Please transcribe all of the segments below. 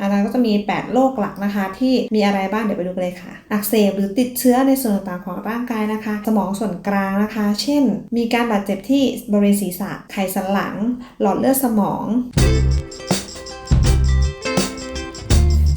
อาจารย์ก็จะมี 8 โรคหลักนะคะ ที่มีอะไรบ้างเดี๋ยวไปดูกันเลยค่ะ อักเสบหรือติดเชื้อในส่วนต่างๆของร่างกายนะคะ สมองส่วนกลางนะคะ เช่น มีการบาดเจ็บที่บริเวณศีรษะไขสันหลัง หลอดเลือดสมอง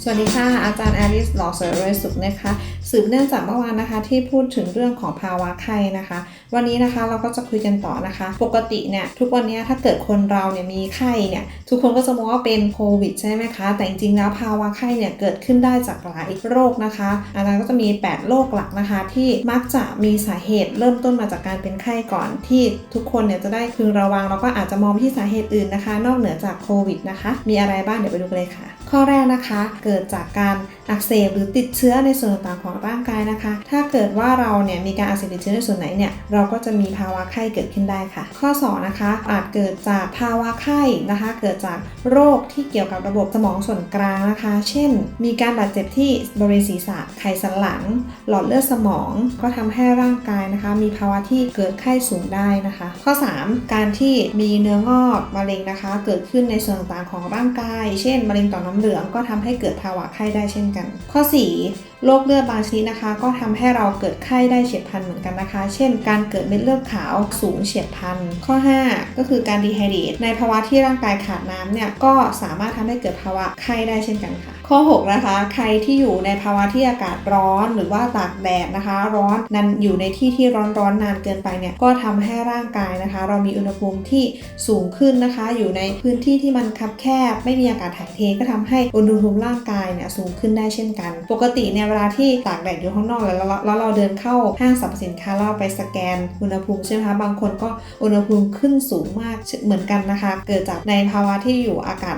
สวัสดีค่ะ อาจารย์แอลิสหลอเสรวยสุขนะคะ สืบเนื่องจากเมื่อวานนะคะ ที่พูดถึงเรื่องของภาวะไข้นะคะ วันนี้นะคะเราก็จะคุยกันต่อนะคะ ปกติเนี่ยทุกวันนี้ถ้าเกิดคนเราเนี่ยมีไข้เนี่ยทุกคนก็จะมองว่าเป็นโควิดใช่ไหมคะ แต่จริงๆแล้วภาวะไข้เนี่ยเกิดขึ้นได้จากหลายโรคนะคะ อาจารย์ก็จะมี 8 โรคหลักนะคะ ที่มักจะมีสาเหตุเริ่มต้นมาจากการเป็นไข้ก่อนที่ทุกคนเนี่ยจะได้พึงระวังแล้วก็อาจจะมองที่สาเหตุอื่นนะคะ นอกเหนือจากโควิดนะคะ มีอะไรบ้างเดี๋ยวไปดูกันเลยค่ะ ข้อแรกนะคะ เกิดจากการอักเสบหรือติดเชื้อในส่วนต่างๆของร่างกายนะคะ ถ้าเกิดว่าเราเนี่ยมีการอักเสบติดเชื้อในส่วนไหนเนี่ยเราก็จะมีภาวะไข้เกิดขึ้นได้ค่ะ ข้อ 2 นะคะ อาจเกิดจากภาวะไข้นะคะ เกิดจากโรคที่เกี่ยวกับระบบสมองส่วนกลางนะคะ เช่น มีการบาดเจ็บที่บริเวณศีรษะไขสันหลัง หลอดเลือดสมอง ก็ทำให้ร่างกายนะคะ มีภาวะที่เกิดไข้สูงได้นะคะ ข้อ 3 การที่มีเนื้องอกมะเร็งนะคะ เกิดขึ้นในส่วนต่างๆของร่างกาย เช่นมะเร็งต่อมน้ำเหลืองก็ทำให้เกิดภาวะไข้ได้เช่นกัน ข้อ 4 โรคเลือดบางชนิดนะคะ ก็ทำให้เราเกิดไข้ได้เฉียบพลันเหมือนกันนะคะ เช่น การเกิดเม็ดเลือดขาวสูงเฉียบพลัน ข้อ 5 ก็คือการดีไฮเดรตในภาวะที่ร่างกายขาดน้ำเนี่ยก็สามารถทำให้เกิดภาวะไข้ได้เช่นกันค่ะ ข้อ 6 นะคะ ใครที่อยู่ในภาวะที่อากาศร้อนหรือว่าตากแดดนะคะ ร้อนนั้นอยู่ในที่ที่ร้อนร้อนๆนานเกินไปเนี่ยก็ทำให้ร่างกายนะคะ เรามีอุณหภูมิที่สูงขึ้นนะคะ อยู่ในพื้นที่ที่มันคับแคบไม่มีอากาศถ่ายเทก็ทำใให้อุณหภูมิร่างกายเนี่ยสูงขึ้นได้เช่นกัน ปกติเนี่ยเวลาที่ตากแดดอยู่ข้างนอกแล้วแล้วเราเดินเข้าห้างสรรพสินค้าเราไปสแกนอุณหภูมิใช่ไหมคะบางคนก็อุณหภูมิขึ้นสูงมากเหมือนกันนะคะ เกิดจากในภาวะที่อยู่อากาศ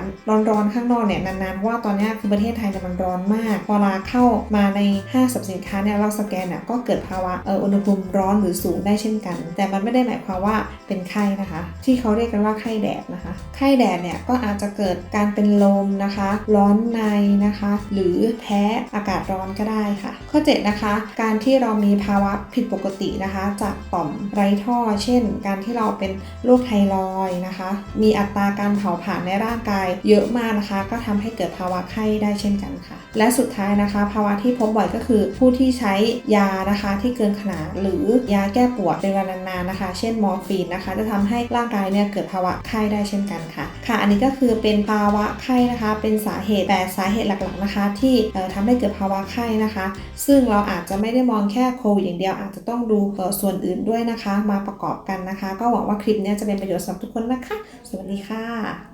ร้อนๆข้างนอกเนี่ยนานๆว่าตอนนี้คือประเทศไทยเนี่ยมันร้อนมาก พอเราเข้ามาในห้างสรรพสินค้าเนี่ยเราสแกนเนี่ยก็เกิดภาวะเอออุณหภูมิร้อนหรือสูงได้เช่นกัน แต่มันไม่ได้หมายความว่าเป็นไข้นะคะ ที่เขาเรียกกันว่าไข้แดดนะคะ ไข้แดดเนี่ยก็อาจจะเกิดการเป็นลมนะคะร้อนในนะคะ หรือแพ้อากาศร้อนก็ได้ค่ะ ข้อ 7 นะคะ การที่เรามีภาวะผิดปกตินะคะ จากต่อมไรท่อ เช่น การที่เราเป็นโรคไทรอยนะคะ มีอัตราการเผาผลาญในร่างกายเยอะมากนะคะ ก็ทำให้เกิดภาวะไข้ได้เช่นกันค่ะ และสุดท้ายนะคะ ภาวะที่พบบ่อยก็คือผู้ที่ใช้ยานะคะที่เกินขนาดหรือยาแก้ปวดเป็นเวลานานๆนะคะ เช่นมอร์ฟีนนะคะ จะทำให้ร่างกายเนี่ยเกิดภาวะไข้ได้เช่นกันค่ะค่ะ อันนี้ก็คือเป็นภาวะไข้นะคะ เป็นสาเหตุแต่สาเหตุหลักๆนะคะ ที่เอ่อทำให้เกิดภาวะไข้นะคะ ซึ่งเราอาจจะไม่ได้มองแค่โควิดอย่างเดียวอาจจะต้องดูส่วนอื่นด้วยนะคะ มาประกอบกันนะคะ ก็หวังว่าคลิปนี้จะเป็นประโยชน์สำหรับทุกคนนะคะ สวัสดีค่ะ